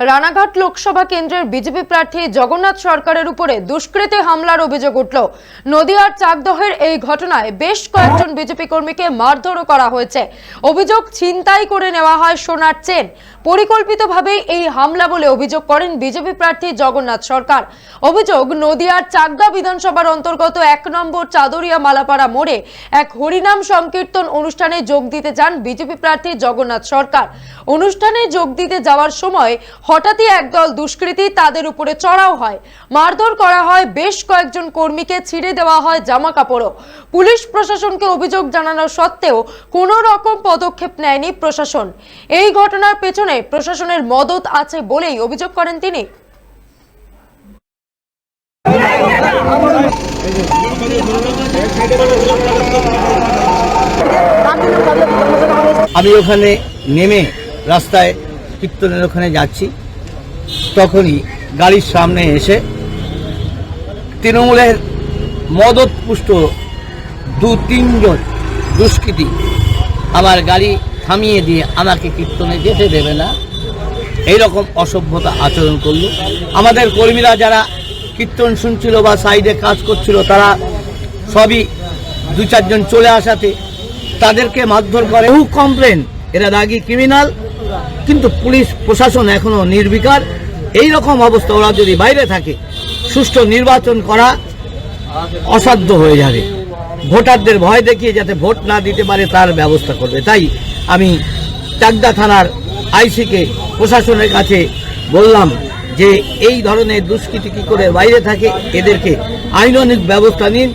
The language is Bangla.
রানাঘাট লোকসভা কেন্দ্রের বিজেপি প্রার্থী জগন্নাথ সরকারের উপরে দুষ্কৃতী হামলার অভিযোগ উঠল। নদিয়ার চাকদহের এই ঘটনায় বেশ কয়েকজন বিজেপি কর্মীকে মারধরও করা হয়েছে। অভিযোগ ছিনতাই করে নেওয়া হয় সোনার চেন। পরিকল্পিতভাবে এই হামলা বলে অভিযোগ করেন বিজেপি প্রার্থী জগন্নাথ সরকার। অভিযোগ, নদিয়ার চাকদা বিধানসভার অন্তর্গত এক নম্বর চাদরিয়া মালাপাড়া মোড়ে এক হরিনাম সংকীর্তন অনুষ্ঠানে যোগ দিতে যান বিজেপি প্রার্থী জগন্নাথ সরকার। অনুষ্ঠানে যোগ দিতে যাওয়ার সময় হঠাৎই একদল দুষ্কৃতী তাদের উপরে চড়াও হয়। মারধর করা হয় বেশ কয়েকজন কর্মীকে, ছিঁড়ে দেওয়া হয় জামা কাপড়ও পুলিশ প্রশাসনকে অভিযোগ জানানো সত্ত্বেও কোনো রকম পদক্ষেপ নেয়নি প্রশাসন। এই ঘটনার পেছনে প্রশাসনের মদত আছে বলেই অভিযোগ করেন তিনি। আমি ওখানে নেমে রাস্তায় কীর্তনের ওখানে যাচ্ছি। তখনই গাড়ির সামনে এসে তৃণমূলের মদত পুষ্ট দু তিনজন দুষ্কৃতী আমার গাড়ি থামিয়ে দিয়ে আমাকে কীর্তনে যেতে দেবে না। এই রকম অসভ্যতা আচরণ করল। আমাদের কর্মীরা যারা কীর্তন শুনছিল বা সাইডে কাজ করছিল, তারা সবই দু চারজন চলে আসাতে তাদেরকে মারধর করে। বহু কমপ্লেন এরা রাগী ক্রিমিনাল কিন্তু পুলিশ, প্রশাসন এখনও নির্বিকার। এই রকম অবস্থা ওরা যদি বাইরে থাকে, সুষ্ঠু নির্বাচন করা অসাধ্য হয়ে যাবে। ভোটারদের ভয় দেখিয়ে যাতে ভোট না দিতে পারে তার ব্যবস্থা করবে। তাই আমি চাকদা থানার আইসিকে, প্রশাসনের কাছে বললাম যে এই ধরনের দুষ্কৃতি কি করে বাইরে থাকে, এদেরকে আইনানিক ব্যবস্থা নিন।